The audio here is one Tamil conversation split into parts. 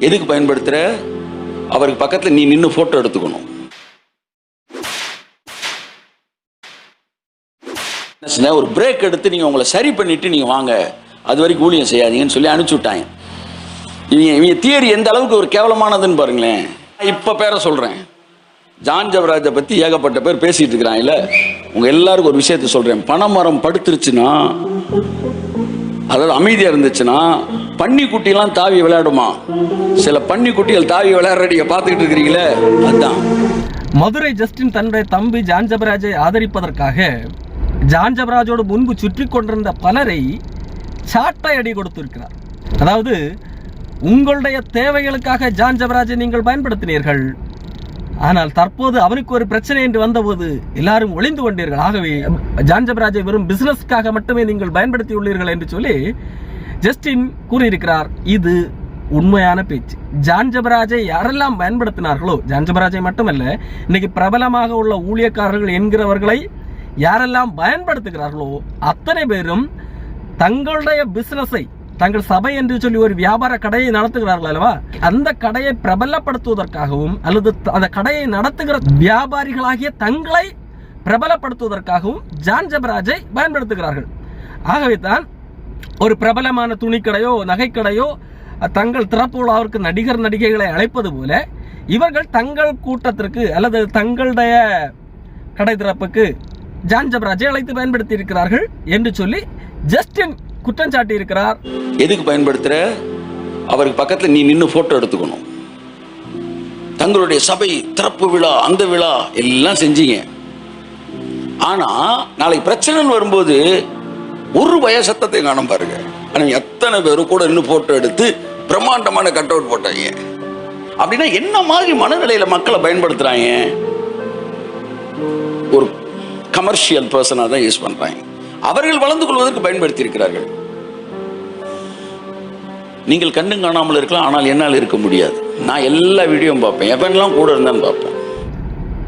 எதுக்கு பயன்படுத்துற? அவருக்கு பக்கத்துல நீ நின்னு போட்டோ எடுத்துக்கணும். ஒரு பிரேக் எடுத்து நீங்க உங்களை சரி பண்ணிட்டு நீங்க வாங்க. அது வரைக்கும் ஊழியம் செய்யாதீங்கன்னு சொல்லி அனுப்பிச்சு விட்டாங்க. இவங்க இவங்க தியரி எந்த அளவுக்கு ஒரு கேவலமானதுன்னு பாருங்களேன். இப்ப பேரை சொல்றேன். ஜான் ஜவராஜை பத்தி ஏகப்பட்ட பேர் பேசிட்டு இருக்கிறாங்கல்ல உங்க எல்லாருக்கும் ஒரு விஷயத்த சொல்றேன். பனைமரம் படுத்துருச்சுன்னா அதாவது அமைதியாக இருந்துச்சுன்னா பன்னிக்குட்டிலாம் தாவி விளையாடுமா? சில பன்னிக்குட்டிகள் தாவி விளையாடுற பார்த்துக்கிட்டு இருக்கிறீங்களே அதுதான் மதுரை ஜஸ்டின் தன்னுடைய தம்பி ஜான்ஜபராஜை ஆதரிப்பதற்காக ஜான்ஜபராஜோடு முன்பு சுற்றி கொண்டிருந்த பலரை சாட்டை அடி கொடுத்திருக்கிறார். அதாவது உங்களுடைய தேவைகளுக்காக ஜான்ஜபராஜை நீங்கள் பயன்படுத்தினீர்கள். ஆனால் தற்போது அவனுக்கு ஒரு பிரச்சனை என்று வந்தபோது எல்லாரும் ஒளிந்து கொண்டீர்கள். ஆகவே ஜான்ஜபராஜை வெறும் பிசினஸ்க்காக மட்டுமே நீங்கள் பயன்படுத்தி உள்ளீர்கள் என்று சொல்லி ஜஸ்டின் கூறியிருக்கிறார். இது உண்மையான பேச்சு. ஜான்ஜபராஜை யாரெல்லாம் பயன்படுத்தினார்களோ ஜான் ஜபராஜை மட்டுமல்ல இன்னைக்கு பிரபலமாக உள்ள ஊழியக்காரர்கள் என்கிறவர்களை யாரெல்லாம் பயன்படுத்துகிறார்களோ அத்தனை பேரும் தங்களுடைய பிசினஸை தங்கள் சபை என்று சொல்லி ஒரு வியாபார கடையை நடத்துகிறார்கள் அல்லவா அந்த கடையை பிரபலப்படுத்துவதற்காகவும் அல்லது அந்த கடையை நடத்துகிற வியாபாரிகளாகிய தங்களை பிரபலப்படுத்துவதற்காகவும் ஜான் ஜபராஜை பயன்படுத்துகிறார்கள். ஆகவே தான் ஒரு பிரபலமான துணிக்கடையோ நகைக்கடையோ தங்கள் திறப்பு விழாவிற்கு நடிகர் நடிகைகளை அழைப்பது போல இவர்கள் தங்கள் கூட்டத்திற்கு அல்லது தங்களுடைய கடை திறப்புக்கு ஜான் ஜபராஜை அழைத்து பயன்படுத்தி இருக்கிறார்கள் என்று சொல்லி ஜஸ்டின் குற்றம் சாட்டி இருக்கிறார் எதுக்கு பயன்படுத்துற? அவருக்கு பக்கத்துல நீ நின்னு போட்டோ எடுத்துக்கணும். தங்களுடைய சபை திறப்பு விழா அந்த விழா எல்லாம் செஞ்சீங்க. ஆனா நாளைக்கு பிரச்சனைன்னு வரும்போது ஒரு பய சத்தத்தை காணும் பாருங்க. ஆனா எத்தனை பேரும் கூட நின்று போட்டோ எடுத்து பிரம்மாண்டமான கட் அவுட் போட்டாங்க. அப்படின்னா என்ன மாதிரி மனநிலையில மக்களை பயன்படுத்துறாங்க? ஒரு கமர்ஷியல் பர்சனாக தான் யூஸ் பண்றாங்க. அவர்கள் வளர்ந்து கொள்வதற்கு பயன்படுத்தி இருக்கிறார்கள் நீங்கள் கண்ணும் காணாமல் இருக்கலாம் ஆனால் என்னால் இருக்க முடியாது. நான் எல்லா வீடியோவும் பார்ப்பேன். எவன்லாம் கூட இருந்தாலும் பார்ப்பேன்.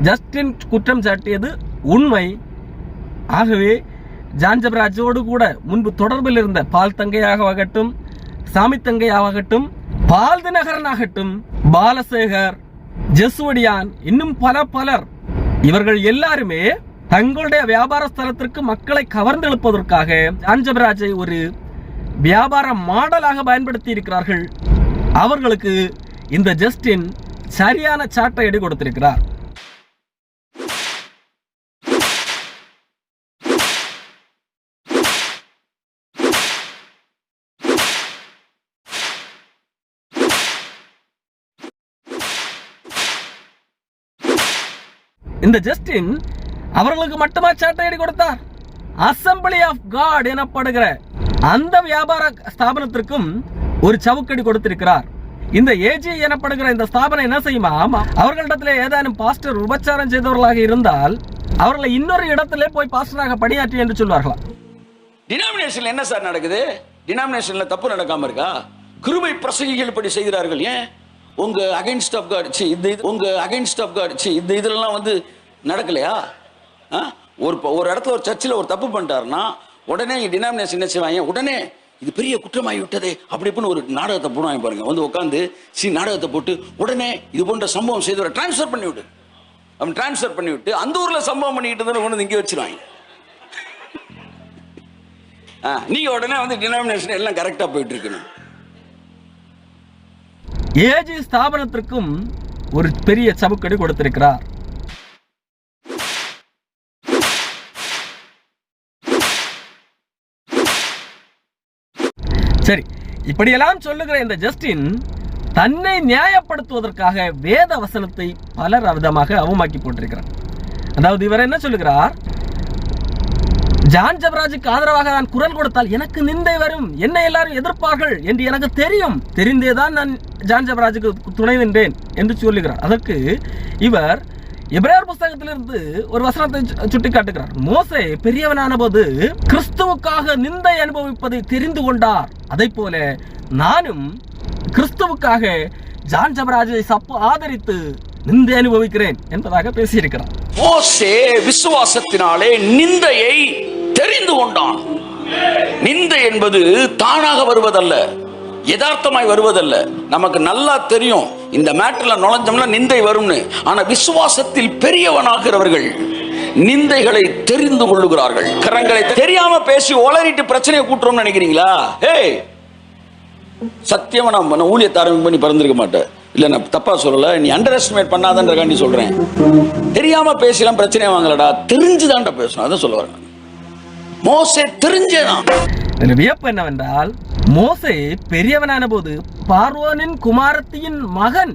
ஜஸ்டின் குற்றம் சாட்டியது உண்மை. ஆகவே ஜான்ஜபராஜோடு கூட முன்பு தொடர்பில் இருந்த பால் தங்கையாகட்டும் சாமி தங்கையாகட்டும் பால் தினகரனாகட்டும் பாலசேகர் ஜெசுவடியான் இன்னும் பல பலர். இவர்கள் எல்லாருமே தங்களுடைய வியாபார ஸ்தலத்திற்கு மக்களை கவர்ந்தெழுப்பதற்காக எழுப்பதற்காக ஜபராஜை ஒரு வியாபார மாடலாக பயன்படுத்தி இருக்கிறார்கள். அவர்களுக்கு இந்த ஜஸ்டின் சரியான சாட்டை எடு கொடுத்திருக்கிறார். இந்த ஜஸ்டின் அவர்களுக்கு மட்டுமா சாட்டையடி கொடுத்தார்? அசம்பிளி ஆஃப் காட் எனப்படுகிற அந்த வியாபார ஸ்தாபனத்திற்கும் ஒரு சவுக்கடி கொடுத்திருக்கிறார். இந்த ஏஜி எனப்படுகிற இந்த ஸ்தாபனம் என்ன செய்யுமா? ஆமா. அவர்களிடத்தில் ஏதானும் பாஸ்டர் உபச்சாரம் செய்தவர்களாக இருந்தால் அவர்களை இன்னொரு இடத்திலே போய் பாஸ்டராக பணியாற்றி என்று சொல்வார்களாம் டினாமினேஷன்ல என்ன சார் நடக்குது? டினாமினேஷன்ல தப்பு நடக்காம இருக்கா? கிருமை பிரசங்கிகள் இப்படி செய்கிறார்கள் ஏன்? உங்க அகைன்ஸ்ட் ஆஃப் காட் சி இந்த இது உங்க அகைன்ஸ்ட் ஆஃப் காட் சி இந்த இதெல்லாம் வந்து நடக்கலையா? ஒரு ப- ஒரு இடத்துல ஒரு சர்ச்சில் ஒரு தப்பு பண்ணிட்டாருன்னா உடனே டினாமினேஷன் என்ன செய்வாங்க? உடனே இது பெரிய குற்றமாகி விட்டதே அப்படி இப்படின்னு ஒரு நாடகத்தை போடுவாங்க பாருங்க. வந்து உட்காந்து சி நாடகத்தை போட்டு உடனே இது போன்ற சம்பவம் செய்தவரை டிரான்ஸ்ஃபர் பண்ணி விடு. அவன் டிரான்ஸ்ஃபர் பண்ணி விட்டு அந்த ஊரில் சம்பவம் பண்ணிக்கிட்டு இருந்தாலும் கொண்டு இங்கே வச்சிருவாங்க. ஆ, நீங்க உடனே வந்து டினாமினேஷன் எல்லாம் கரெக்டாக போயிட்டு இருக்கணும். ஏஜி ஸ்தாபனத்திற்கும் ஒரு பெரிய சவுக்கடி கொடுத்திருக்கிறார். சரி இப்படியெல்லாம் சொல்லுகிற இந்த ஜஸ்டின் தன்னை நியாயப்படுத்துவதற்காக வேத வசனத்தை பலர் விதமாக அவமாக்கி போட்டிருக்கிறார் அதாவது இவர் என்ன சொல்லுகிறார்? ஜான் ஜபராஜுக்கு ஆதரவாக நான் குரல் கொடுத்தால் எனக்கு நிந்தை வரும் என்னை எல்லாரும் எதிர்ப்பார்கள் என்று எனக்கு தெரியும். தெரிந்தேதான் நான் ஜான் ஜபராஜுக்கு துணை நின்றேன் என்று சொல்லுகிறார். அதற்கு இவர் எபிரேயர் புஸ்தகத்திலிருந்து ஒரு வசனத்தை சு- சுட்டி காட்டுகிறார் மோசே பெரியவனான போது கிறிஸ்துவுக்காக நிந்தை அனுபவிப்பதை தெரிந்து கொண்டார். அதை போல நானும் கிறிஸ்துவுக்காக ஜான் ஜபராஜை சப்பு ஆதரித்து நிந்தை அனுபவிக்கிறேன் என்பதாக பேசியிருக்கிறார். மோசே விசுவாசத்தினாலே நிந்தையை தெரிந்து கொண்டான். நிந்தை என்பது தானாக வருவதல்ல யதார்த்தமாய் வருவதல்ல. நமக்கு நல்லா தெரியும். இந்த மேட்டர்ல நுழைஞ்சோம்னா நிந்தை வரும்னு. ஆனா விசுவாசத்தில் பெரியவனாகிறவர்கள் நிந்தைகளை தெரிந்து கொள்ளுகிறார்கள். கரங்களை தெரியாம பேசி ஒளறிட்டு பிரச்சனையை கூட்டுறோம்னு நினைக்கிறீங்களா? ஏய்! சத்தியமா நான் நான் ஊழியத்தை பண்ணி பறந்துருக்க மாட்டேன். இல்ல நான் தப்பா சொல்லல. நீ அண்டர் எஸ்டிமேட் பண்ணாதன்றக்காண்டி சொல்றேன். தெரியாம பேசலாம் பிரச்சனையே வாங்கலடா. தெரிஞ்சுதான்டா பேசணும். அதான் சொல்ல வரேன். மோசே தெரிஞ்சேதான். வியப்பு என்னவென்றால் மோசே பெரியவனான போது பார்வோனின் குமாரத்தியின் மகன்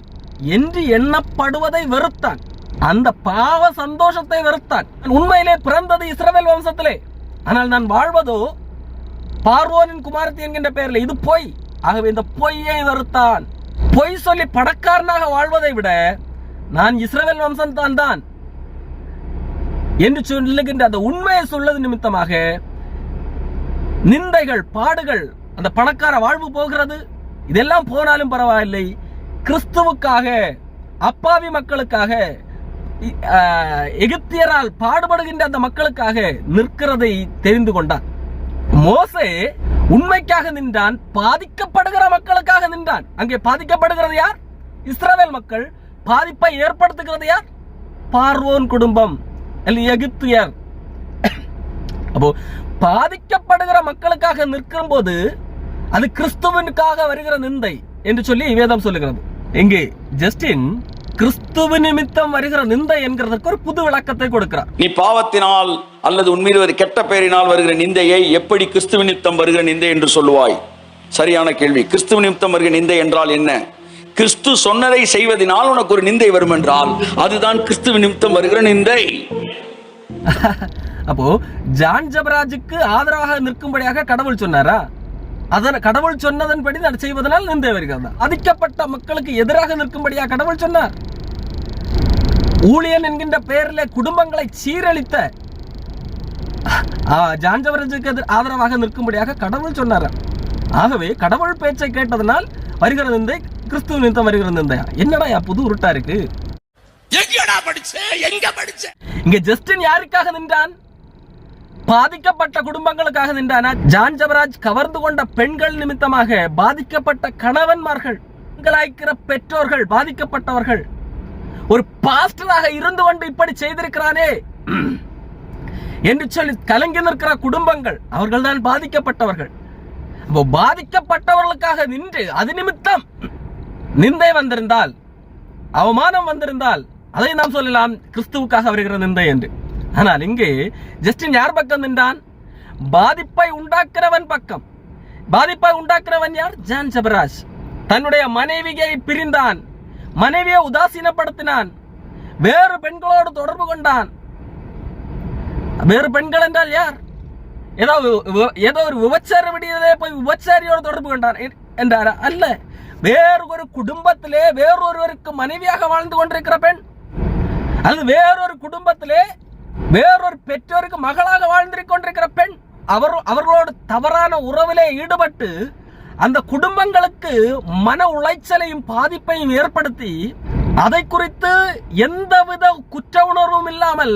என்று எண்ணப்படுவதை வெறுத்தான். அந்த பாவ சந்தோஷத்தை வெறுத்தான். உண்மையிலே பிறந்தது இஸ்ரவேல் வம்சத்திலே. ஆனால் நான் வாழ்வதோ பார்வோனின் குமாரத்தி என்கின்ற பெயரில். இது பொய். ஆகவே இந்த பொய்யை வெறுத்தான். பொய் சொல்லி படக்காரனாக வாழ்வதை விட நான் இஸ்ரவேல் வம்சம் தான் தான் என்று சொல்லுகின்ற அந்த உண்மையை சொல்வது நிமித்தமாக நிந்தைகள் பாடுகள் அந்த பணக்கார வாழ்வு போகிறது? இதெல்லாம் போனாலும் பரவாயில்லை. கிறிஸ்துவுக்காக அப்பாவி மக்களுக்காக எகிப்தியரால் பாடுபடுகின்ற அந்த மக்களுக்காக நிற்கிறதை தெரிந்து கொண்டான். மோசே உண்மைக்காக நின்றான் பாதிக்கப்படுகிற மக்களுக்காக நின்றான். அங்கே பாதிக்கப்படுகிறது யார்? இஸ்ரவேல் மக்கள். பாதிப்பை ஏற்படுத்துகிறது யார்? பார்வோன் குடும்பம் எகிப்தியர். அப்போ பாதிக்கப்படுகிற மக்களுக்காக நிற்கும் போது அது கிறிஸ்துவனுக்காக வருகிற நிந்தை என்று சொல்லி வேதம் சொல்லுகிறது. இங்கே ஜஸ்டின் கிறிஸ்துவ நிமித்தம் வருகிற நிந்தை என்கிறதற்கு ஒரு புது விளக்கத்தை கொடுக்கிறார். நீ பாவத்தினால் அல்லது உண்மையில் ஒரு கெட்ட பெயரினால் வருகிற நிந்தையை எப்படி கிறிஸ்துவ நிமித்தம் வருகிற நிந்தை என்று சொல்லுவாய்? சரியான கேள்வி. கிறிஸ்துவ நிமித்தம் வருகிற நிந்தை என்றால் என்ன? கிறிஸ்து சொன்னதை செய்வதனால் உனக்கு ஒரு நிந்தை வரும் என்றால் அதுதான் கிறிஸ்துவ நிமித்தம் வருகிற நிந்தை. அப்போ ஜான் ஜபராஜுக்கு ஆதரவாக நிற்கும்படியாக கடவுள் சொன்னாரா? அதன் கடவுள் சொன்னதன்படி நான் செய்வதனால் நிந்தை வருகிறதா அதிக்கப்பட்ட மக்களுக்கு எதிராக நிற்கும்படியாக கடவுள் சொன்னார். ஊழியன் என்கின்ற பெயரிலே குடும்பங்களை சீரழித்த ஆ, ஜான் ஜபராஜுக்கு எதிர் ஆதரவாக நிற்கும்படியாக கடவுள் சொன்னாரா. ஆகவே கடவுள் பேச்சை கேட்டதனால் வருகிற நிந்தை கிறிஸ்துவ நிமித்தம் வருகிற நிந்தையா என்னடா புது உருட்டா இருக்கு? எங்கடா படிச்ச? எங்க படிச்ச? இங்க ஜஸ்டின் யாருக்காக நின்றான்? பாதிக்கப்பட்ட குடும்பங்களுக்காக நின்றானா? ஜான் ஜபராஜ் கவர்ந்து கொண்ட பெண்கள் நிமித்தமாக பாதிக்கப்பட்ட கணவன்மார்கள் பெண்களாய்க்கிற பெற்றோர்கள் பாதிக்கப்பட்டவர்கள். ஒரு பாஸ்டராக இருந்து கொண்டு இப்படி செய்திருக்கிறானே. என்று சொல்லி கலங்கி நிற்கிற குடும்பங்கள் அவர்கள் தான் பாதிக்கப்பட்டவர்கள். அப்போ பாதிக்கப்பட்டவர்களுக்காக நின்று அது நிமித்தம் நிந்தை வந்திருந்தால் அவமானம் வந்திருந்தால் அதை நாம் சொல்லலாம் கிறிஸ்துவுக்காக வருகிற நிந்தை என்று. ஆனால் இங்கு ஜஸ்டின் யார் பக்கம் நின்றான்? பாதிப்பை உண்டாக்குறவன் பக்கம். பாதிப்பை உண்டாக்குறவன் யார்? ஜான் ஜபராஜ். தன்னுடைய மனைவியை பிரிந்தான். மனைவியை உதாசீனப்படுத்தினான். வேறு பெண்களோடு தொடர்பு கொண்டான். வேறு பெண்கள் என்றால் யார்? ஏதோ ஏதோ ஒரு விபச்சார விடியதே போய் விபச்சாரியோடு தொடர்பு கொண்டான். என்றார் என்றாரா? அல்ல. வேறு ஒரு குடும்பத்திலே வேறொருவருக்கு மனைவியாக வாழ்ந்து கொண்டிருக்கிற பெண் அல்லது வேறொரு குடும்பத்திலே வேறொரு பெற்றோருக்கு மகளாக வாழ்ந்து கொண்டிருக்கிற பெண் அவர் அவர்களோடு தவறான உறவிலே ஈடுபட்டு அந்த குடும்பங்களுக்கு மன உளைச்சலையும் பாதிப்பையும் ஏற்படுத்தி அதை குறித்து எந்தவித குற்ற உணர்வும் இல்லாமல்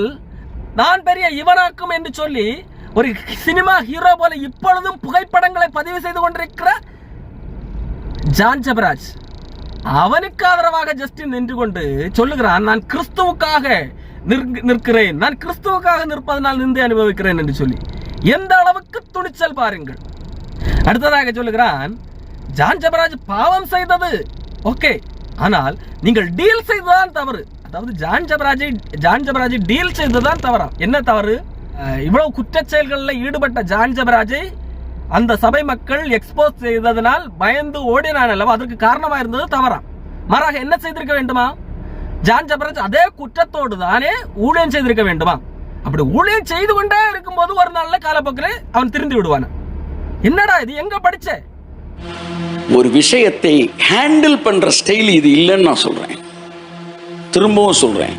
நான் பெரிய இவனாக்கும் என்று சொல்லி ஒரு சினிமா ஹீரோ போல இப்பொழுதும் புகைப்படங்களை பதிவு செய்து கொண்டிருக்கிற ஜான் ஜபராஜ். அவனுக்கு ஆதரவாக ஜஸ்டின் நின்று கொண்டு சொல்லுகிறான் நான் கிறிஸ்துவுக்காக நிற்கிறேன். நான் கிறிஸ்துவுக்காக நிற்பதனால் நிந்தை அனுபவிக்கிறேன் என்று சொல்லி எந்த அளவுக்கு துணிச்சல் பாருங்கள். அடுத்ததாக சொல்லுகிறான் ஜான் ஜபராஜ் பாவம் செய்தது. ஓகே. ஆனால் நீங்கள் டீல் செய்ததான் தவறு. அதாவது ஜான் ஜபராஜை ஜான் ஜபராஜை டீல் செய்ததான் தவறா? என்ன தவறு? இவ்வளவு குற்றச் செயல்களில் ஈடுபட்ட ஜான் ஜபராஜை அந்த சபை மக்கள் எக்ஸ்போஸ் செய்ததனால் பயந்து ஓடினான் அல்லவா? அதற்கு காரணமாக இருந்தது தவறா? மாறாக என்ன செய்திருக்க வேண்டுமா? ஜான் ஜபராஜ் அதே குற்றத்தோடு தானே ஊழியம் செய்திருக்க வேண்டுமா? அப்படி ஊழியம் செய்து கொண்டே இருக்கும்போது ஒரு நாள்ல காலப்போக்கில் அவன் திருந்தி விடுவான். என்னடா இது? எங்க படிச்ச? ஒரு விஷயத்தை ஹேண்டில் பண்ற ஸ்டைல் இது இல்லைன்னு நான் சொல்றேன். திரும்பவும் சொல்றேன்.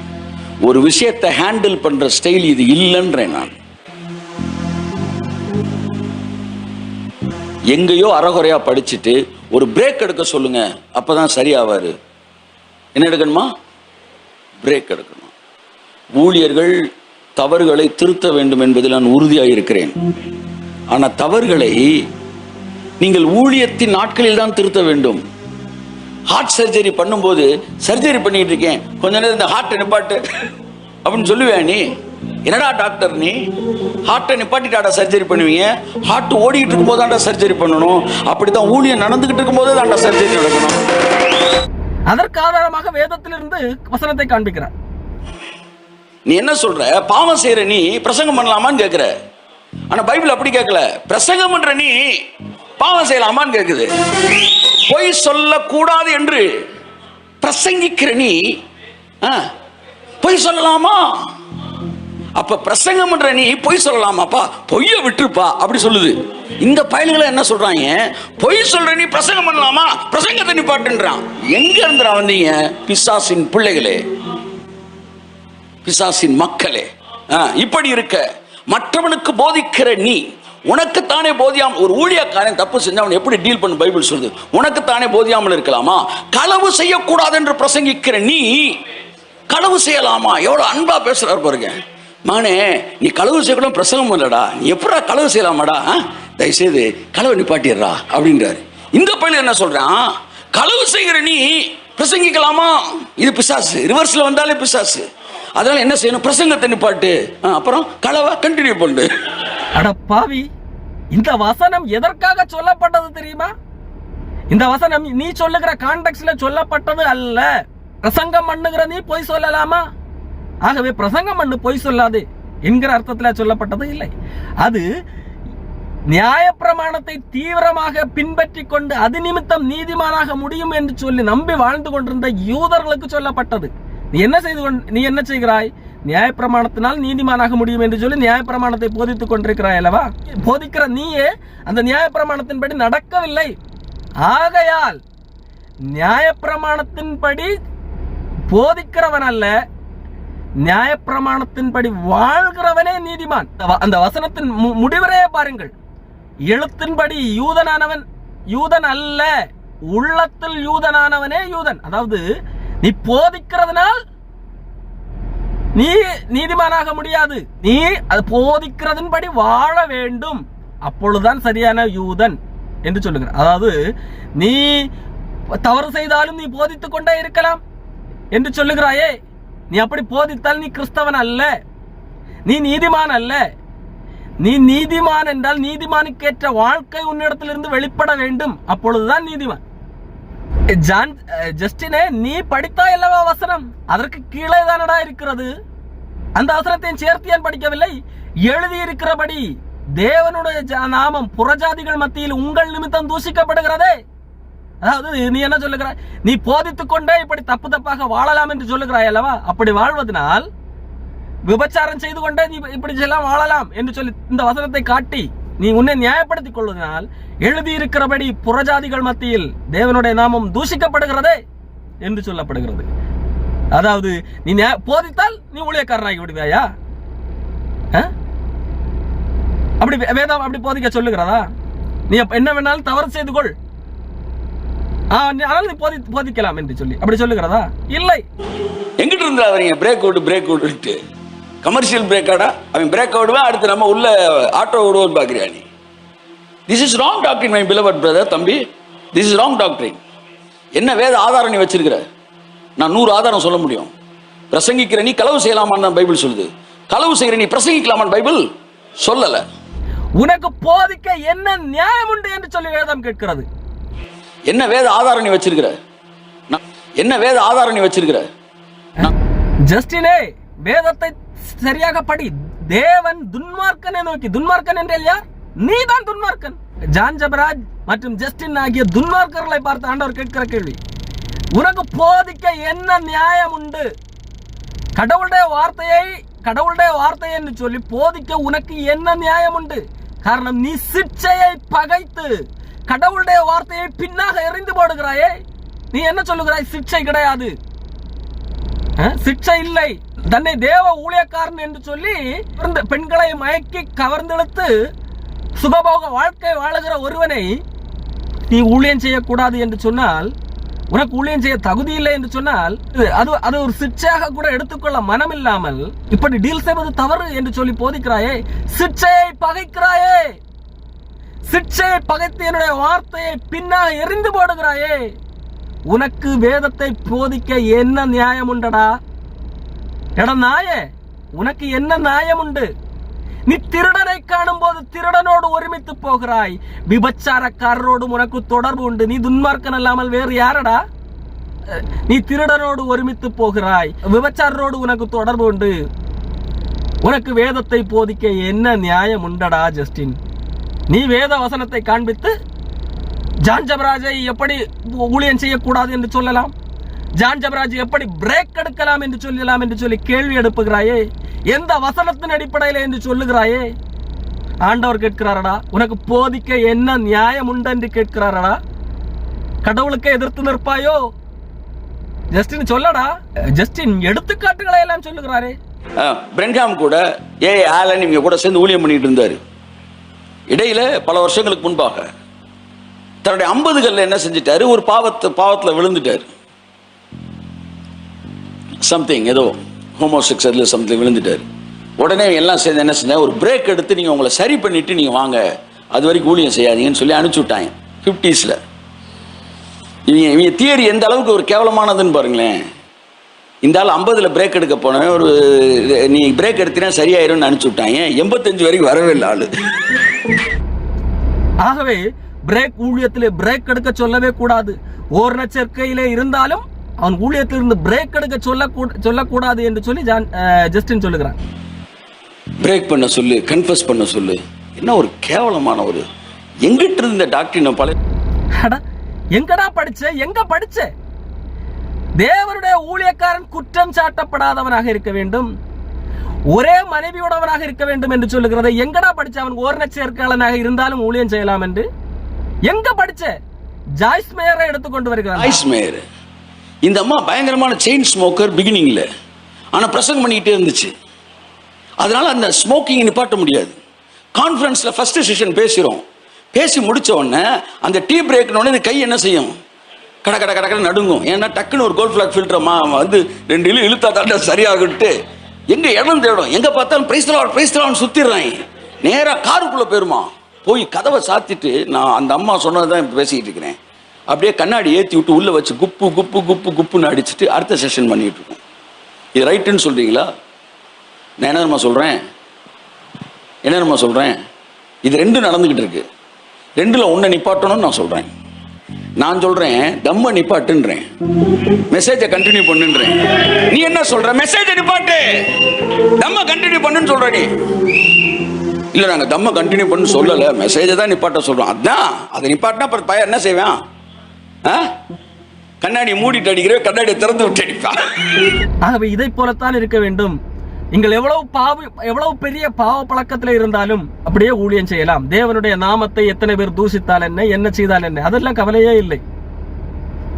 ஒரு விஷயத்தை ஹேண்டில் பண்ற ஸ்டைல் இது இல்லைன்றேன் நான். எங்கேயோ அறகுறையா படிச்சுட்டு ஒரு பிரேக் எடுக்க சொல்லுங்க அப்பதான் சரியாவாரு. என்ன எடுக்கணுமா? பிரேக் எடுக்கணும். ஊழியர்கள் தவறுகளை திருத்த வேண்டும் என்பதில் நான் உறுதியாக இருக்கிறேன். ஆனால் தவறுகளை நீங்கள் ஊழியத்தின் நாட்களில் தான் திருத்த வேண்டும். ஹார்ட் சர்ஜரி பண்ணும்போது சர்ஜரி பண்ணிட்டு இருக்கேன். கொஞ்ச நேரம் இந்த ஹார்ட்டை நிப்பாட்டு அப்படின்னு சொல்லுவேன் நீ? என்னடா டாக்டர் நீ? ஹார்ட்டை நிப்பாட்டிட்டாடா சர்ஜரி பண்ணுவீங்க. ஹார்ட் ஓடிக்கிட்டு இருக்கும்போது தான்டா சர்ஜரி பண்ணணும். அப்படி தான் ஊழியம் நடந்துக்கிட்டு இருக்கும்போது தான்டா சர்ஜரி நடக்கணும். அதற்கு ஆதாரமாக வேதத்திலிருந்து வசனத்தை காண்பிக்கிறார். நீ என்ன சொல்ற? பாவம் செய்யற நீ பிரசங்கம் பண்ணலாமான்னு கேட்கிற ஆனா பைபிள் அப்படி கேட்கல பிரசங்கம் பண்ற நீ பாவம் செய்யலாமான்னு கேக்குது. பொய் சொல்லக்கூடாது என்று பிரசங்கிக்கிற நீ ஆ, பொய் சொல்லலாமா? அப்ப பிரசங்கம் பண்ற நீ பொய் சொல்லலாமாப்பா? பொய்ய விட்டுருப்பா அப்படி சொல்லுது. இந்த பயல்களை என்ன சொல்றாங்க? பொய் சொல்ற நீ பிரசங்கம் பண்ணலாமா? பிரசங்கத்தை நிப்பாட்டுன்றான் எங்க இருந்துடா வந்தீங்க? பிசாசின் பிள்ளைகளே. பிசாசின் மக்களே. ஆ, இப்படி இருக்க. மற்றவனுக்கு போதிக்கிற நீ உனக்குத்தானே போதியாம ஒரு ஊழியக்காரன் தப்பு செஞ்சா அவன் எப்படி டீல் பண்ணு பைபிள் சொல்லுது? உனக்குத்தானே போதியாமல் இருக்கலாமா? களவு செய்யக்கூடாது என்று பிரசங்கிக்கிற நீ களவு செய்யலாமா? எவ்வளவு அன்பா பேசுறாரு பாருங்க. மானே நீ களவு செய்யக்கூட பிரசங்கம் பண்ணலடா. நீ எப்படா களவு செய்யலாமாடா? தயவுசெய்து களவு நிப்பாட்டிடுறா அப்படின்றாரு. இந்த பையன் என்ன சொல்றான்? களவு செய்கிற நீ பிரசங்கிக்கலாமா? இது பிசாசு. ரிவர்ஸ்ல வந்தாலே பிசாசு. அதனால என்ன செய்யணும்? பிரசங்கத்தை நிப்பாட்டு. அப்புறம் களவா கண்டினியூ பண்ணு. அட பாவி இந்த வசனம் எதற்காக சொல்லப்பட்டது தெரியுமா? இந்த வசனம் நீ சொல்லுகிற கான்டெக்ட்ல சொல்லப்பட்டது அல்ல. பிரசங்கம் பண்ணுகிற நீ போய் சொல்லலாமா? ஆகவே பிரசங்கம் பண்ணு பொய் சொல்லாது என்கிற அர்த்தத்தில் சொல்லப்பட்டது இல்லை. அது நியாயப்பிரமாணத்தை தீவிரமாக பின்பற்றி கொண்டு அது நிமித்தம் நீதிமானாக முடியும் என்று சொல்லி நம்பி வாழ்ந்து கொண்டிருந்த யூதர்களுக்கு சொல்லப்பட்டது. நீ என்ன செய்து நீ என்ன செய்கிறாய்? நியாயப்பிரமாணத்தினால் நீதிமானாக முடியும் என்று சொல்லி நியாயப்பிரமாணத்தை போதித்துக் கொண்டிருக்கிறாய் அல்லவா? போதிக்கிற நீயே அந்த நியாயப்பிரமாணத்தின்படி நடக்கவில்லை. ஆகையால் நியாயப்பிரமாணத்தின்படி போதிக்கிறவன் அல்ல நியாயப்பிரமாணத்தின்படி வாழ்கிறவனே நீதிமான். அந்த வசனத்தின் முடிவரே பாருங்கள். எழுத்தின்படி யூதனானவன் யூதன் அல்ல உள்ளத்தில் யூதனானவனே யூதன். அதாவது நீ போதிக்கிறதுனால் நீ நீதிமானாக முடியாது. நீ அது போதிக்கிறதன்படி வாழ வேண்டும். அப்பொழுதுதான் சரியான யூதன் என்று சொல்லுகிறார். அதாவது நீ தவறு செய்தாலும் நீ போதித்துக் கொண்டே இருக்கலாம் என்று சொல்லுகிறாயே. நீ அப்படி போதித்தால் நீ கிறிஸ்தவன் அல்ல. நீ நீதிமான் அல்ல. நீ நீதிமான் என்றால் நீதிமானுக்கேற்ற வாழ்க்கை உன்னிடத்திலிருந்து வெளிப்பட வேண்டும். அப்பொழுதுதான் நீதிமான். ஜான் ஜஸ்டினே நீ படித்தாய் அல்லவா வசனம்? அதற்கு கீழே தானடா இருக்கிறது? அந்த அவசரத்தையும் சேர்த்து ஏன் படிக்கவில்லை? எழுதி இருக்கிறபடி தேவனுடைய நாமம் புறஜாதிகள் மத்தியில் உங்கள் நிமித்தம் தூஷிக்கப்படுகிறதே அதாவது நீ என்ன சொல்லுகிறாய்? நீ போதித்துக் கொண்டே இப்படி தப்பு தப்பாக வாழலாம் என்று சொல்லுகிறாய் அல்லவா? அப்படி வாழ்வதனால் விபச்சாரம் செய்து கொண்டே நீ இப்படி எல்லாம் வாழலாம் என்று சொல்லி இந்த வசனத்தை காட்டி நீ உன்னை நியாயப்படுத்திக் கொள்வதனால் எழுதியிருக்கிறபடி புறஜாதிகள் மத்தியில் தேவனுடைய நாமம் தூஷிக்கப்படுகிறதே என்று சொல்லப்படுகிறது. அதாவது நீ போதித்தால் நீ ஊழியக்காரனாகி விடுவாயா? அப்படி வேதம் அப்படி போதிக்க சொல்லுகிறதா? நீ என்ன வேணாலும் தவறு செய்து கொள். ஆ, நீ- போதி போதிக்கலாம் என்று சொல்லி. அப்படி சொல்லுகிறதா? இல்லை. எங்கிட்டு இருந்தா வரீங்க break out break out commercial பிரேக்காடா அவன் பிரேக் விடுவேன் அடுத்து நம்ம உள்ள ஆட்டோ விடுவோம் பாக்குறியா நீ? This is wrong doctrine my beloved brother தம்பி. திஸ் இஸ் ராங் டாக்டரின் என்ன வேத ஆதாரம் நீ வச்சிருக்கிற? நான் நூறு ஆதாரம் சொல்ல முடியும். பிரசங்கிக்கிற நீ களவு செய்யலாமான்னு பைபிள் சொல்லுது. களவு செய்கிற நீ பிரசங்கிக்கலாமான்னு பைபிள் சொல்லல. உனக்கு போதிக்க என்ன நியாயம் உண்டு என்று சொல்லி வேதம் கேட்கிறது. என்ன வேத ஆதாரம் நீ வச்சிருக்கிற? என்ன வேத ஆதாரம் நீ வச்சிருக்கிற? ஜஸ்டினே வேதத்தை சரியாக படி. தேவன் துன்மார்க்கனை நோக்கி. துன்மார்க்கன் என்றால் யார்? நீதான் துன்மார்க்கன். ஜான் ஜபராஜ் மற்றும் ஜஸ்டின் ஆகிய துன்மார்க்கர்களை பார்த்து ஆண்டவர் கேட்கிற கேள்வி. உனக்கு போதிக்க என்ன நியாயம் உண்டு? கடவுளுடைய வார்த்தையை கடவுளுடைய வார்த்தை என்று சொல்லி போதிக்க உனக்கு என்ன நியாயம் உண்டு? காரணம் நீ சிற்சையை பகைத்து கடவுளுடைய வார்த்தையை பின்னாக எறிந்து போடுகிறாயே நீ என்ன சொல்லுகிறாய்? சிக்ஷை கிடையாது. சிக்ஷை இல்லை. தன்னை தேவ ஊழியக்காரன் என்று சொல்லி பெண்களை மயக்கி கவர்ந்தெழுத்து சுகபோக வாழ்க்கை வாழுகிற ஒருவனை நீ ஊழியம் செய்யக்கூடாது என்று சொன்னால் உனக்கு ஊழியம் செய்ய தகுதி இல்லை என்று சொன்னால் இது- அது அது ஒரு சிற்சையாக கூட எடுத்துக்கொள்ள மனம் இல்லாமல் இப்படி டீல் செய்வது தவறு என்று சொல்லி போதிக்கிறாயே சிற்சையை பகைக்கிறாயே! சிக்ஷையை பகைத்து என்னுடைய வார்த்தையை பின்னால் எரிந்து போடுகிறாயே. உனக்கு வேதத்தை போதிக்க என்ன நியாயம் உண்டடா எட நாயே உனக்கு என்ன நியாயம் உண்டு நீ திருடனை காணும் போது திருடனோடு ஒருமித்து போகிறாய். விபச்சாரக்காரரோடும் உனக்கு தொடர்பு உண்டு. நீ துன்மார்க்கன் அல்லாமல் வேறு யாரடா? நீ திருடனோடு ஒருமித்து போகிறாய். விபச்சாரரோடு உனக்கு தொடர்பு உண்டு. உனக்கு வேதத்தை போதிக்க என்ன நியாயம் உண்டடா ஜஸ்டின்? நீ வேத வசனத்தை காண்பித்து ஜான் ஜபராஜை எப்படி ஊழியம் செய்யக்கூடாது என்று சொல்லலாம்? ஜான் ஜபராஜ் எப்படி பிரேக் எடுக்கலாம் என்று சொல்லலாம் என்று சொல்லி கேள்வி எடுப்புகிறாயே எந்த வசனத்தின் அடிப்படையில் என்று சொல்லுகிறாயே? ஆண்டவர் கேட்கிறாரடா உனக்கு போதிக்க என்ன நியாயம் உண்டு என்று கேட்கிறாரடா? கடவுளுக்கு எதிர்த்து நிற்பாயோ? ஜஸ்டின் சொல்லடா ஜஸ்டின் எடுத்துக்காட்டுகளை எல்லாம் சொல்லுகிறாரே. பிரென்காம் கூட ஏ ஆலன் இவங்க கூட சேர்ந்து ஊழியம் பண்ணிட்டு இருந்தாரு. இடையில பல வருஷங்களுக்கு முன்பாக தன்னுடைய ஐம்பதுகளில் என்ன செஞ்சிட்டாரு? ஒரு பாவத்தை பாவத்தில் விழுந்துட்டாரு. சம்திங் ஏதோ ஹோமோசெக்ஸில் சம்திங் விழுந்துட்டாரு. உடனே எல்லாம் சேர்ந்து என்ன செஞ்சேன் ஒரு பிரேக் எடுத்து நீங்கள் உங்களை சரி பண்ணிட்டு நீங்கள் வாங்க. அது வரைக்கும் ஊழியம் செய்யாதீங்கன்னு சொல்லி அனுப்பிச்சு விட்டாங்க ஃபிஃப்டிஸில் இவங்க இவங்க தியரி எந்த அளவுக்கு ஒரு கேவலமானதுன்னு பாருங்களேன். இந்த ஆள் ஐம்பதுல பிரேக் எடுக்க போனவன் ஒரு நீ பிரேக் எடுத்தினா சரியாயிரும்னு அனுப்பிச்சு விட்டாங்க எண்பத்தஞ்சு வரைக்கும் வரவே இல்லை ஆளு. ஆகவே பிரேக் ஊழியத்திலே பிரேக் எடுக்க சொல்லவே கூடாது. ஓரண சேர்க்கையிலே இருந்தாலும் அவன் ஊழியத்திலிருந்து பிரேக் எடுக்க சொல்ல சொல்லக்கூடாது என்று சொல்லி ஜான் ஜஸ்டின் சொல்லுகிறான். பிரேக் பண்ண சொல்லு கன்ஃபஸ் பண்ண சொல்லு. என்ன ஒரு கேவலமான ஒரு எங்கிட்ட இருந்த டாக்டர் அட, எங்கடா படிச்ச எங்க படிச்ச? தேவனுடைய ஊழியக்காரன் குற்றம் சாட்டப்படாதவனாக இருக்க வேண்டும். ஒரே மனைவியுடவனாக இருக்க வேண்டும் என்று சொல்லுகிறதை எங்கடா படிச்ச அவன் ஓரண சேர்க்கையாளனாக இருந்தாலும் ஊழியம் செய்யலாம் என்று? எங்க படிச்ச? ஜாய்ஸ் மேயரை எடுத்துக்கொண்டு வருகிறார் ஐஸ் மேயர். இந்த அம்மா பயங்கரமான செயின் ஸ்மோக்கர் பிகினிங்ல ஆனா பிரசங்கம் பண்ணிக்கிட்டே இருந்துச்சு. அதனால அந்த ஸ்மோக்கிங் நிப்பாட்ட முடியாது. கான்ஃபரன்ஸ்ல ஃபர்ஸ்ட் செஷன் பேசுகிறோம் பேசி முடிச்ச உடனே அந்த டீ பிரேக்னோடனே இந்த கை என்ன செய்யும்? கட கட கட கட நடுங்கும். ஏன்னா டக்குன்னு ஒரு கோல்ட் ஃபிளாக் ஃபில்டர் வந்து ரெண்டு இழு இழுத்தா தாண்டா சரியாகிட்டு எங்க இடம் தேடும்? எங்க பார்த்தாலும் பிரைஸ்தலான் பிரைஸ்தலான் சுத்திடுறாங்க நேராக காருக்குள்ள போயிருமா? போய் கதவை சாத்திட்டு நான் அந்த அம்மா சொன்னது தான் பேசிக்கிட்டு இருக்கிறேன். அப்படியே கண்ணாடி ஏற்றி விட்டு உள்ள வச்சு குப்பு குப்பு குப்பு குப்புன்னு அடிச்சுட்டு அடுத்த செஷன் பண்ணிட்டு இருக்கோம். இது ரைட்டுன்னு சொல்றீங்களா? நான் என்னம்மா சொல்கிறேன் சொல்றேன்? சொல்கிறேன் சொல்றேன்? இது ரெண்டும் நடந்துகிட்டு இருக்கு. ரெண்டுல ஒன்றை நிப்பாட்டணும்னு நான் சொல்றேன். நான் சொல்றேன் தம்ம நிப்பாட்டுன்றேன். மெசேஜை கண்டினியூ பண்ணுன்றேன். நீ என்ன சொல்ற? மெசேஜை நிப்பாட்டு. தம்ம கண்டினியூ பண்ணுன்னு சொல்ற நீ. இல்ல நாங்க தம்ம கண்டினியூ பண்ணு சொல்லல. மெசேஜை தான் நிப்பாட்ட சொல்றோம். அதான் அதை நிப்பாட்டினா அப்புறம் பையன் என்ன செய்வான்? ஆ? கண்ணாடி மூடிட்டு அடிக்கிற கண்ணாடியை திறந்து விட்டு அடிப்பான். ஆகவே இதை போலத்தான் இருக்க வேண்டும். நீங்கள் எவ்வளவு பாவ எவ்வளவு பெரிய பாவ பழக்கத்தில் இருந்தாலும் அப்படியே ஊழியம் செய்யலாம். தேவனுடைய நாமத்தை எத்தனை பேர் தூசித்தால் என்ன என்ன செய்தால் என்ன அதெல்லாம் கவலையே இல்லை.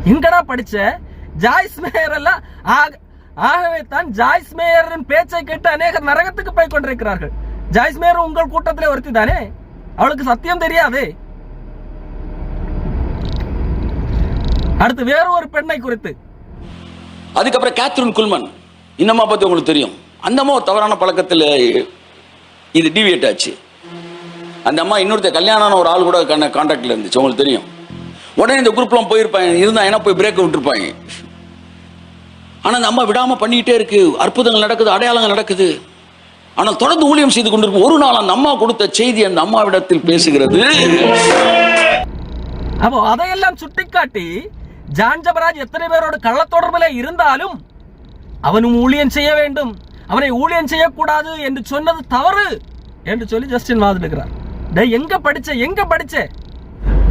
எங்கடா படிச்ச ஜாய்ஸ் மேயர் எல்லாம் ஆக- ஆகவே தான் ஜாய்ஸ் மேயரின் பேச்சை கேட்டு அநேகர் நரகத்துக்கு போய் கொண்டிருக்கிறார்கள். ஜாய்ஸ் மேயர் உங்கள் கூட்டத்திலே ஒருத்தி தானே அவளுக்கு சத்தியம் தெரியாதே? அடுத்து வேற ஒரு பெண்ணை குறித்து. அதுக்கப்புறம் கேத்ரின் குல்மன். இன்னமா பத்தி உங்களுக்கு தெரியும். அந்தம்மா ஒரு தவறான பழக்கத்தில் இது டிவியேட் ஆச்சு. அந்த அம்மா இன்னொருத்த கல்யாணம் ஒரு ஆள் கூட கான்டாக்ட்ல இருந்துச்சு உங்களுக்கு தெரியும். உடனே இந்த குரூப்லாம் போயிருப்பாங்க இருந்தா என்ன போய் பிரேக் விட்டுருப்பாங்க ஆனா அந்த அம்மா விடாம பண்ணிக்கிட்டே இருக்கு அற்புதங்கள் நடக்குது அடையாளங்கள் நடக்குது. ஆனால் தொடர்ந்து ஊழியம் செய்து கொண்டிருக்கும் ஒரு நாள் அந்த அம்மா கொடுத்த செய்தி அந்த அம்மாவிடத்தில் பேசுகிறது. அப்போ அதையெல்லாம் சுட்டிக்காட்டி ஜான் ஜபராஜ் எத்தனை பேரோட கள்ள தொடர்பில் இருந்தாலும் அவனும் ஊழியம் செய்ய வேண்டும். அவனை ஊழியம் செய்யக்கூடாது என்று சொன்னது தவறு என்று சொல்லி ஜஸ்டின் வாதிடுகிறார் டே எங்க படிச்ச எங்க படிச்ச?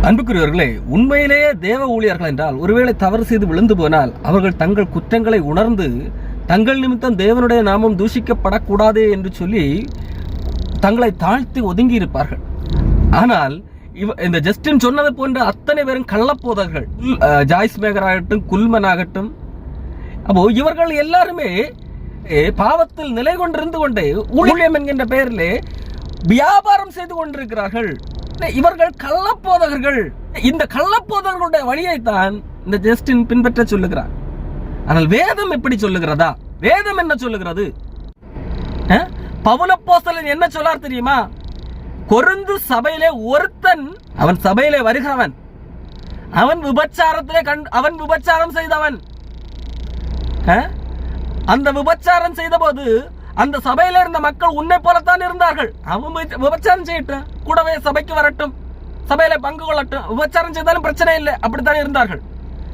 அன்புக்குரியவர்களே உண்மையிலேயே தேவ ஊழியர்கள் என்றால் ஒருவேளை தவறு செய்து விழுந்து போனால் அவர்கள் தங்கள் குற்றங்களை உணர்ந்து தங்கள் நிமித்தம் தேவனுடைய நாமம் தூஷிக்கப்படக்கூடாது என்று சொல்லி தங்களை தாழ்த்தி ஒதுங்கி இருப்பார்கள் ஆனால் இவ இந்த ஜஸ்டின் சொன்னது போன்ற அத்தனை பேரும் கள்ளப்போதர்கள் ஜாய்ஸ் மேகர் ஆகட்டும் குல்மன் ஆகட்டும் அப்போ இவர்கள் எல்லாருமே பாவத்தில் நிலை கொண்டிருந்து கொண்டே ஊழியம் என்கின்ற பெயரிலே வியாபாரம் செய்து கொண்டிருக்கிறார்கள். இவர்கள் கள்ளப்போதகர்கள். இந்த கள்ளப்போதகர்களுடைய வழியைத்தான் இந்த ஜஸ்டின் பின்பற்ற சொல்லுகிறார் ஆனால் வேதம் எப்படி சொல்லுகிறதா? வேதம் என்ன சொல்லுகிறது? பவுல பவுலப்போஸ்தலன் என்ன சொல்லார் தெரியுமா? கொருந்து சபையிலே ஒருத்தன் அவன் சபையிலே வருகிறவன். அவன் விபச்சாரத்திலே கண் அவன் விபச்சாரம் செய்தவன். அந்த விபச்சாரம் செய்தபோது அந்த சபையில இருந்த மக்கள் உன்னை போலத்தான் இருந்தார்கள். அவன் விபச்சாரம் செய்யட்டும். கூடவே சபைக்கு வரட்டும். சபையில பங்கு கொள்ளட்டும். விபச்சாரம் செய்தாலும் பிரச்சனை இல்லை. அப்படித்தான் இருந்தார்கள்.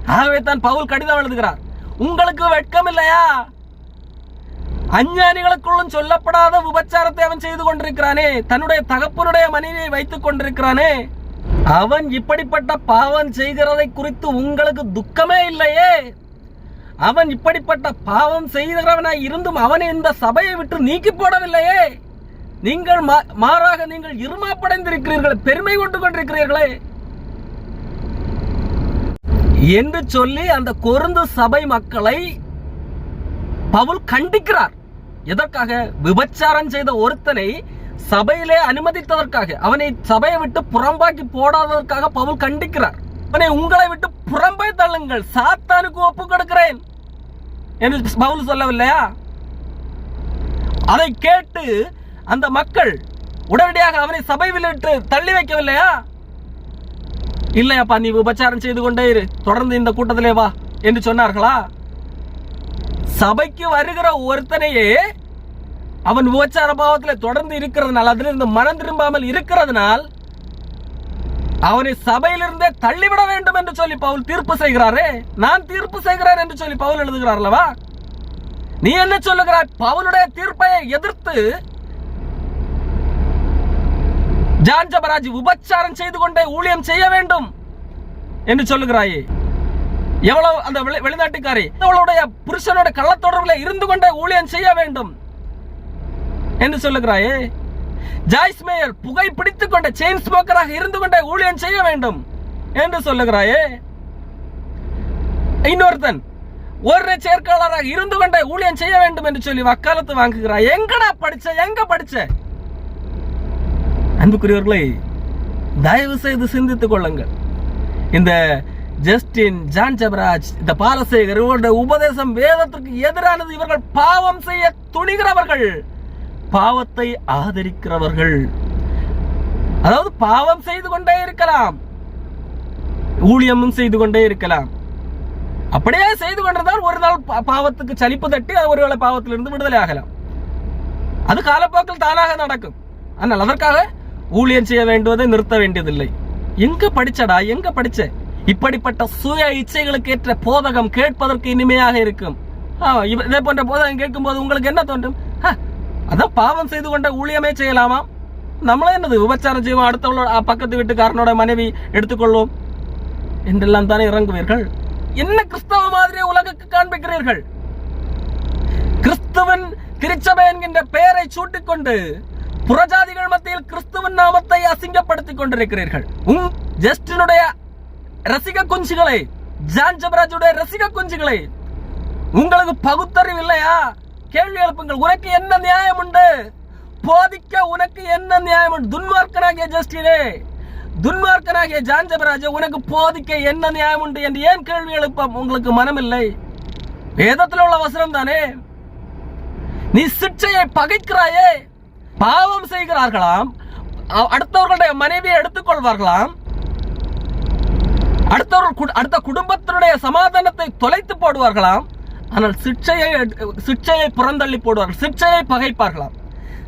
ஆகவே தான் பவுல் கடிதம் எழுதுகிறார். உங்களுக்கு வெட்கம் இல்லையா? அஞ்ஞானிகளுக்குள்ளும் சொல்லப்படாத விபச்சாரத்தை அவன் செய்து கொண்டிருக்கிறானே. தன்னுடைய தகப்பனுடைய மனைவியை வைத்துக் கொண்டிருக்கிறானே. அவன் இப்படிப்பட்ட பாவம் செய்கிறதை குறித்து உங்களுக்கு துக்கமே இல்லையே? அவன் இப்படிப்பட்ட பாவம் செய்கிறவனாய் இருந்தும் அவனை இந்த சபையை விட்டு நீக்கி போடவில்லையே. நீங்கள் மா- மாறாக நீங்கள் இருமாப்படைந்திருக்கிறீர்கள் பெருமை கொண்டு கொண்டிருக்கிறீர்களே. என்று சொல்லி அந்த கொருந்து சபை மக்களை பவுல் கண்டிக்கிறார். எதற்காக? விபச்சாரம் செய்த ஒருத்தனை சபையிலே அனுமதித்ததற்காக. அவனை சபையை விட்டு புறம்பாக்கி போடாததற்காக பவுல் கண்டிக்கிறார். அவனை உங்களை விட்டு புறம்பே தள்ளுங்கள். சாத்தானுக்கு ஒப்பு கொடுக்கிறேன். என்று பவுல் சொல்லவில்லையா? அதை கேட்டு அந்த மக்கள் உடனடியாக அவனை சபையில் விட்டு தள்ளி வைக்கவில்லையா? இல்லையாப்பா நீ உபச்சாரம் செய்து கொண்டே இரு. தொடர்ந்து இந்த கூட்டத்திலே வா என்று சொன்னார்களா? சபைக்கு வருகிற ஒருத்தனையே அவன் உபச்சார பாவத்தில் தொடர்ந்து இருக்கிறதுனால் அதிலிருந்து மனம் திரும்பாமல் இருக்கிறதுனால் அவனை சபையிலிருந்தே தள்ளிவிட வேண்டும் என்று சொல்லி பவுல் தீர்ப்பு செய்கிறாரே. நான் தீர்ப்பு செய்கிறேன் என்று சொல்லி பவுல் எழுதுகிறார் அல்லவா? நீ என்ன சொல்லுகிறாய்? பவுலுடைய தீர்ப்பை எதிர்த்து ஜான் ஜபராஜ் உபச்சாரம் செய்து கொண்டே ஊழியம் செய்ய வேண்டும் என்று சொல்லுகிறாயே. எவ்வளவு அந்த வெளி- வெளிநாட்டுக்காரி அவளுடைய புருஷனோட கள்ளத்தொடர்பில் இருந்து கொண்டே ஊழியம் செய்ய வேண்டும் என்று சொல்லுகிறாயே. ஜாய்ஸ் மேயர் புகை பிடித்துக் கொண்ட செயின் ஸ்மோக்கராக இருந்து கொண்டே ஊழியன் செய்ய வேண்டும் என்று சொல்லுகிறாயே. இன்னொருத்தன் ஒரு செயற்காளராக இருந்து கொண்டே ஊழியன் செய்ய வேண்டும் என்று சொல்லி வக்காலத்து வாங்குகிறாய். எங்கடா படிச்ச? எங்க படிச்ச? அன்புக்குரியவர்களை தயவு செய்து சிந்தித்துக் கொள்ளுங்கள். இந்த ஜஸ்டின் ஜான் ஜபராஜ் இந்த பாலசேகர் இவர்களுடைய உபதேசம் வேதத்திற்கு எதிரானது இவர்கள் பாவம் செய்ய துணிகிறவர்கள். பாவத்தை ஆதரிக்கிறவர்கள். அதாவது பாவம் செய்து கொண்டே இருக்கலாம். ஊழியமும் செய்து கொண்டே இருக்கலாம். அப்படியே செய்து கொண்டிருந்தால் ஒரு நாள் பாவத்துக்கு சலிப்பு தட்டி அது ஒருவேளை பாவத்திலிருந்து விடுதலை ஆகலாம். அது காலப்போக்கில் தானாக நடக்கும். ஆனால் அதற்காக ஊழியம் செய்ய வேண்டுவதை நிறுத்த வேண்டியதில்லை. எங்க படிச்சடா? எங்க படிச்ச? இப்படிப்பட்ட சுய இச்சைகளுக்கு ஏற்ற போதகம் கேட்பதற்கு இனிமையாக இருக்கும். இதே போன்ற போதகம் கேட்கும்போது உங்களுக்கு என்ன தோன்றும்? அதான் பாவம் செய்து கொண்ட ஊழியமே செய்யலாமா? நம்மளே என்னது விபச்சாரம் செய்வோம் அடுத்தவளோட பக்கத்து வீட்டுக்காரனோட மனைவி எடுத்துக்கொள்வோம்? என்றெல்லாம் தானே இறங்குவீர்கள்? என்ன கிறிஸ்தவ மாதிரி உலகுக்கு காண்பிக்கிறீர்கள்? கிறிஸ்துவன் திருச்சபை என்கின்ற பெயரை சூட்டிக்கொண்டு புறஜாதிகள் மத்தியில் கிறிஸ்துவன் நாமத்தை அசிங்கப்படுத்திக் கொண்டிருக்கிறீர்கள். உம் ஜஸ்டினுடைய ரசிக குஞ்சுகளை ஜான் ஜபராஜுடைய ரசிக குஞ்சுகளை உங்களுக்கு பகுத்தறிவு இல்லையா? கேள்வி எழுப்புங்கள். உனக்கு என்ன நியாயம் உண்டு? போதிக்க உனக்கு என்ன நியாயம் உண்டு? துன்மார்க்கனாகிய ஜஸ்டினே துன்மார்க்கனாகிய ஜாஞ்சபராஜ உனக்கு போதிக்க என்ன நியாயம் உண்டு என்று ஏன் கேள்வி எழுப்ப உங்களுக்கு மனமில்லை? வேதத்தில் உள்ள வசனம் தானே? நீ சிற்சையை பகைக்கிறாயே பாவம் செய்கிறார்களாம் அடுத்தவர்களுடைய மனைவியை எடுத்துக்கொள்வார்களாம் அடுத்தவர்கள் கு- அடுத்த குடும்பத்தினுடைய சமாதானத்தை தொலைத்து போடுவார்களாம் ஆனால் சிற்சையை சிற்சையை புறந்தள்ளி போடுவார்கள். சிற்சையை பகைப்பார்களாம்.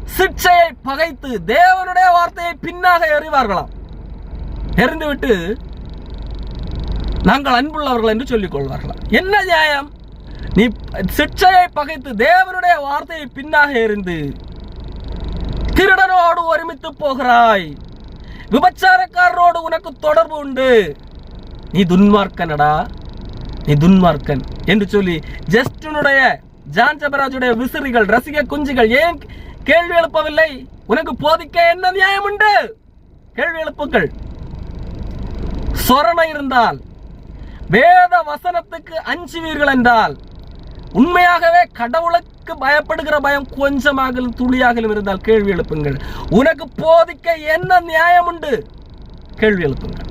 சிற்சையை பகைத்து தேவனுடைய வார்த்தையை பின்னாக எறிவார்களாம். எறிந்துவிட்டு நாங்கள் அன்புள்ளவர்கள் என்று சொல்லிக் கொள்வார்களாம். என்ன நியாயம்? நீ சிற்சையை பகைத்து தேவனுடைய வார்த்தையை பின்னாக எறிந்து திருடனோடு ஒருமித்து போகிறாய். விபச்சாரக்காரரோடு உனக்கு தொடர்பு உண்டு. நீ துன்மார்க்கனடா? நீ துன்மார்க்கன் என்று சொல்லி ஜஸ்டனுடைய ஜான் ஜபராஜுடைய விசிறிகள் ரசிக குஞ்சுகள் ஏன் கேள்வி எழுப்பவில்லை? உனக்கு போதிக்க என்ன நியாயம் உண்டு? கேள்வி எழுப்புங்கள். சொரணை இருந்தால் வேத வசனத்துக்கு அஞ்சுவீர்கள் என்றால் உண்மையாகவே கடவுளுக்கு பயப்படுகிற பயம் கொஞ்சமாகலும் துளியாகலும் இருந்தால் கேள்வி எழுப்புங்கள். உனக்கு போதிக்க என்ன நியாயம் உண்டு? கேள்வி எழுப்புங்கள்.